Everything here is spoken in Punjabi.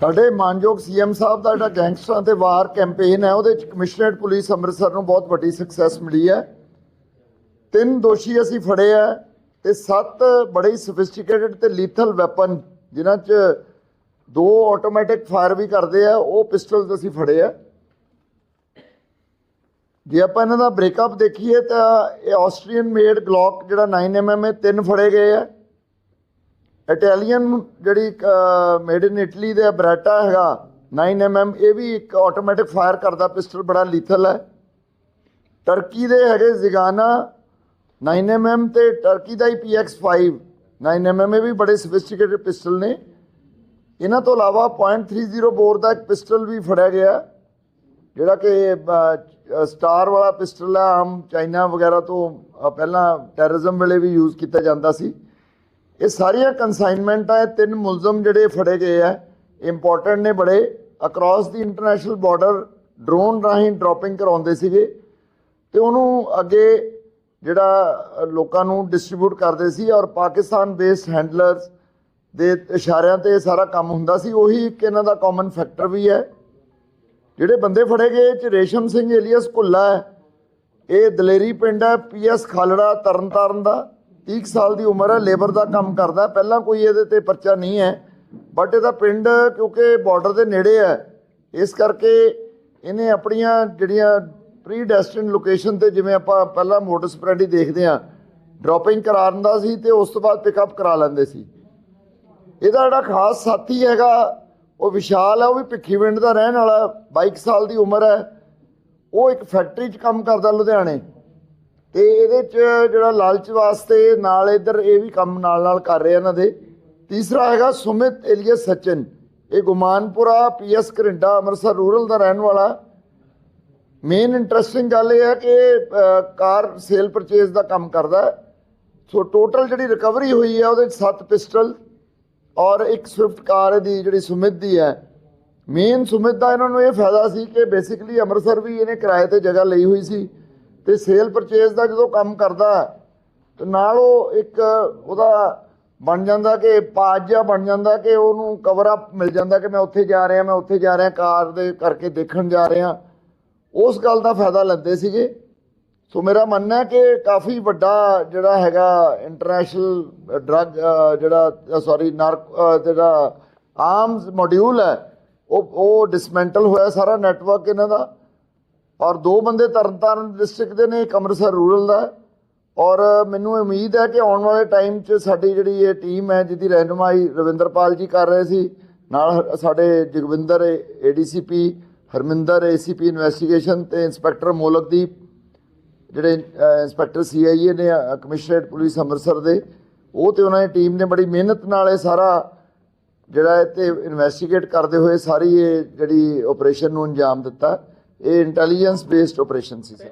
ਸਾਡੇ ਮਾਨਯੋਗ ਸੀਐਮ ਸਾਹਿਬ ਦਾ ਜਿਹੜਾ ਗੈਂਗਸਟਰਾਂ ਤੇ ਵਾਰ ਕੈਂਪੇਨ ਹੈ, ਉਹਦੇ ਚ ਕਮਿਸ਼ਨਰੇਟ ਪੁਲਿਸ ਅੰਮ੍ਰਿਤਸਰ ਨੂੰ ਬਹੁਤ ਵੱਡੀ ਸਕਸੈਸ ਮਿਲੀ ਹੈ। ਤਿੰਨ ਦੋਸ਼ੀ ਅਸੀਂ ਫੜੇ ਆ ਤੇ ਸੱਤ ਬੜੇ ਸੋਫਿਸਟੀਕੇਟਡ ਤੇ ਲੀਥਲ ਵੈਪਨ ਜਿਨ੍ਹਾਂ ਚ ਦੋ ਆਟੋਮੈਟਿਕ ਫਾਇਰ ਵੀ ਕਰਦੇ ਆ ਉਹ ਪਿਸਟਲਸ ਅਸੀਂ ਫੜੇ ਆ ਜੇ ਆਪਾਂ ਇਹਨਾਂ ਦਾ ਬ੍ਰੇਕਅਪ ਦੇਖੀਏ ਤਾਂ ਇਹ ਆਸਟਰੀਅਨ ਮੇਡ ਗਲੌਕ ਜਿਹੜਾ 9mm ਹੈ ਤਿੰਨ ਫੜੇ ਗਏ ਆ ਇਟਾਲੀਅਨ ਜਿਹੜੀ ਮੇਡ ਇਨ ਇਟਲੀ ਦੇ ਬਰਾਟਾ ਹੈਗਾ 9mm ਇਹ ਵੀ ਇੱਕ ਆਟੋਮੈਟਿਕ ਫਾਇਰ ਕਰਦਾ ਪਿਸਟਲ ਬੜਾ ਲੀਥਲ ਹੈ। ਟਰਕੀ ਦੇ ਹੈਗੇ ਜ਼ਿਗਾਨਾ 9mm ਤੇ ਟਰਕੀ ਦਾ ਹੀ PX5 9mm ਇਹ ਵੀ ਬੜੇ ਸੋਫਿਸਟੀਕੇਟਡ ਪਿਸਟਲ ਨੇ। ਇਹਨਾਂ ਤੋਂ ਇਲਾਵਾ .30 ਬੋਰ ਦਾ ਇੱਕ ਪਿਸਟਲ ਵੀ ਫੜਿਆ ਗਿਆ, ਜਿਹੜਾ ਕਿ ਸਟਾਰ ਵਾਲਾ ਪਿਸਟਲ ਹੈ ਆਮ ਚਾਈਨਾ ਵਗੈਰਾ ਤੋਂ ਪਹਿਲਾਂ ਟੈਰਰਿਜ਼ਮ ਵੇਲੇ ਵੀ ਯੂਜ਼ ਕੀਤਾ ਜਾਂਦਾ ਸੀ। ਇਹ ਸਾਰੀਆਂ ਕੰਸਾਈਨਮੈਂਟਾਂ ਇਹ ਤਿੰਨ ਮੁਲਜ਼ਮ ਜਿਹੜੇ ਫੜੇ ਗਏ ਆ। ਇੰਪੋਰਟੈਂਟ ਨੇ ਬੜੇ। ਅਕ੍ਰੋਸ ਦੀ ਇੰਟਰਨੈਸ਼ਨਲ ਬਾਰਡਰ ਡਰੋਨ ਰਾਹੀਂ ਡ੍ਰੌਪਿੰਗ ਕਰਾਉਂਦੇ ਸੀਗੇ। ਤੇ ਉਹਨੂੰ ਅੱਗੇ ਜਿਹੜਾ ਲੋਕਾਂ ਨੂੰ ਡਿਸਟ੍ਰੀਬਿਊਟ ਕਰਦੇ ਸੀ ਔਰ ਪਾਕਿਸਤਾਨ ਬੇਸਡ ਹੈਂਡਲਰਸ ਦੇ ਇਸ਼ਾਰਿਆਂ ਤੇ ਸਾਰਾ ਕੰਮ ਹੁੰਦਾ ਸੀ। ਉਹੀ ਇੱਕ ਇਹਨਾਂ ਦਾ ਕਾਮਨ ਫੈਕਟਰ ਵੀ ਹੈ। ਜਿਹੜੇ ਬੰਦੇ ਫੜੇ ਗਏ ਚ ਰੇਸ਼ਮ ਸਿੰਘ, ਏਲੀਅਸ ਭੁੱਲਾ ਹੈ। ਇਹ ਦਲੇਰੀ ਪਿੰਡ ਹੈ ਪੀਐਸ ਖਾਲੜਾ, ਤਰਨਤਾਰਨ ਦਾ। 30 ਕੁ ਸਾਲ ਦੀ ਉਮਰ ਹੈ ਲੇਬਰ ਦਾ ਕੰਮ ਕਰਦਾ ਪਹਿਲਾਂ ਕੋਈ ਇਹਦੇ ਤੇ ਪਰਚਾ ਨਹੀਂ ਹੈ ਬਟ ਇਹਦਾ ਪਿੰਡ ਕਿਉਂਕਿ ਬਾਰਡਰ ਦੇ ਨੇੜੇ ਹੈ, ਇਸ ਕਰਕੇ ਇਹਨੇ ਆਪਣੀਆਂ ਜਿਹੜੀਆਂ ਪ੍ਰੀ ਡੈਸਟਿਨ ਲੋਕੇਸ਼ਨ ਤੇ ਜਿਵੇਂ ਆਪਾਂ ਪਹਿਲਾਂ ਮੋਟਰ ਸਪਰੈਂਡੀ ਦੇਖਦੇ ਆ ਡ੍ਰੌਪਿੰਗ ਕਰਾਉਂਦਾ ਸੀ ਤੇ ਉਸ ਤੋਂ ਬਾਅਦ ਪਿਕਅਪ ਕਰਾ ਲੈਂਦੇ ਸੀ। ਇਹਦਾ ਜਿਹੜਾ ਖਾਸ ਸਾਥੀ ਹੈਗਾ, ਉਹ ਵਿਸ਼ਾਲ ਹੈ, ਉਹ ਵੀ ਭਿੱਖੀਵਿੰਡ ਦਾ ਰਹਿਣ ਵਾਲਾ 22 ਸਾਲ ਦੀ ਉਮਰ ਹੈ। ਉਹ ਇੱਕ ਫੈਕਟਰੀ 'ਚ ਕੰਮ ਕਰਦਾ ਲੁਧਿਆਣੇ। ਤੇ ਇਹਦੇ 'ਚ ਜਿਹੜਾ ਲਾਲਚ ਵਾਸਤੇ ਨਾਲ ਇਧਰ ਇਹ ਵੀ ਕੰਮ ਨਾਲ ਨਾਲ ਕਰ ਰਹੇ ਇਹਨਾਂ ਦੇ। ਤੀਸਰਾ ਹੈਗਾ ਸੁਮਿਤ ਏਲੀਅਸ ਸਚਨ। ਇਹ ਗੁਮਾਨਪੁਰਾ ਪੀਐਸ ਕਰਿੰਡਾ ਅੰਮ੍ਰਿਤਸਰ ਰੂਰਲ ਦਾ ਰਹਿਣ ਵਾਲਾ। ਮੇਨ ਇੰਟਰਸਟਿੰਗ ਗੱਲ ਇਹ ਹੈ ਕਿ ਕਾਰ ਸੇਲ ਪਰਚੇਸ ਦਾ ਕੰਮ ਕਰਦਾ ਸੋ ਟੋਟਲ ਜਿਹੜੀ ਰਿਕਵਰੀ ਹੋਈ ਹੈ ਉਹਦੇ ਵਿੱਚ 7 ਪਿਸਟਲ ਔਰ ਇੱਕ ਸਵਿਫਟ ਕਾਰ ਦੀ ਜਿਹੜੀ ਸੁਮਿਤ ਦੀ ਹੈ। ਮੇਨ ਸੁਮਿਤ ਦਾ ਇਹਨਾਂ ਨੂੰ ਇਹ ਫਾਇਦਾ ਸੀ ਕਿ ਬੇਸਿਕਲੀ ਅੰਮ੍ਰਿਤਸਰ ਵੀ ਇਹਨੇ ਕਿਰਾਏ ਤੇ ਜਗ੍ਹਾ ਲਈ ਹੋਈ ਸੀ। ਤੇ ਸੇਲ ਪਰਚੇਸ ਦਾ ਜਦੋਂ ਕੰਮ ਕਰਦਾ ਹੈ, ਤੇ ਨਾਲ ਉਹ ਇੱਕ ਉਹਦਾ ਬਣ ਜਾਂਦਾ ਕਿ ਪਾਜ ਜਿਹਾ ਬਣ ਜਾਂਦਾ ਕਿ ਉਹਨੂੰ ਕਵਰ ਅਪ ਮਿਲ ਜਾਂਦਾ ਕਿ ਮੈਂ ਉੱਥੇ ਜਾ ਰਿਹਾ ਮੈਂ ਉੱਥੇ ਜਾ ਰਿਹਾ ਕਾਰ ਦੇ ਕਰਕੇ ਦੇਖਣ ਜਾ ਰਿਹਾ। ਉਸ ਗੱਲ ਦਾ ਫਾਇਦਾ ਲੈਂਦੇ ਸੀਗੇ। ਸੋ ਮੇਰਾ ਮੰਨਣਾ ਹੈ ਕਿ ਕਾਫੀ ਵੱਡਾ ਜਿਹੜਾ ਹੈਗਾ ਇੰਟਰਨੈਸ਼ਨਲ ਡਰੱਗ ਜਿਹੜਾ ਸੌਰੀ ਨਾਰਕ ਜਿਹੜਾ ਆਰਮਸ ਮੋਡਿਊਲ ਹੈ ਉਹ ਉਹ ਡਿਸਮੈਂਟਲ ਹੋਇਆ ਸਾਰਾ ਨੈਟਵਰਕ ਇਹਨਾਂ ਦਾ। ਔਰ ਦੋ ਬੰਦੇ ਤਰਨਤਾਰਨ ਡਿਸਟ੍ਰਿਕਟ ਦੇ ਨੇ ਇੱਕ ਅੰਮ੍ਰਿਤਸਰ ਰੂਰਲ ਦਾ ਔਰ ਮੈਨੂੰ ਉਮੀਦ ਹੈ ਕਿ ਆਉਣ ਵਾਲੇ ਟਾਈਮ 'ਚ ਸਾਡੀ ਜਿਹੜੀ ਇਹ ਟੀਮ ਹੈ ਜਿਹਦੀ ਰਹਿਨੁਮਾਈ ਰਵਿੰਦਰਪਾਲ ਜੀ ਕਰ ਰਹੇ ਸੀ ਨਾਲ ਸਾਡੇ Jagwinder ADCP Harminder ACP investigation ਤੇ ਇੰਸਪੈਕਟਰ ਮੋਲਕਦੀਪ ਜਿਹੜੇ ਅ, ਇੰਸਪੈਕਟਰ ਸੀਆਈਏ ਨੇ ਕਮਿਸ਼ਨਰੇਟ ਪੁਲਿਸ ਅੰਮ੍ਰਿਤਸਰ ਦੇ ਉਹ ਤੇ ਉਹਨਾਂ ਦੀ ਟੀਮ ਨੇ ਬੜੀ ਮਿਹਨਤ ਨਾਲ ਇਹ ਸਾਰਾ ਜਿਹੜਾ ਇਹ ਤੇ ਇਨਵੈਸਟੀਗੇਟ ਕਰਦੇ ਹੋਏ ਸਾਰੀ ਇਹ ਜਿਹੜੀ ਆਪਰੇਸ਼ਨ ਨੂੰ ਅੰਜਾਮ ਦਿੱਤਾ। ਇਹ ਇੰਟੈਲੀਜੈਂਸ ਬੇਸਡ ਆਪਰੇਸ਼ਨ ਸੀ ਸਰ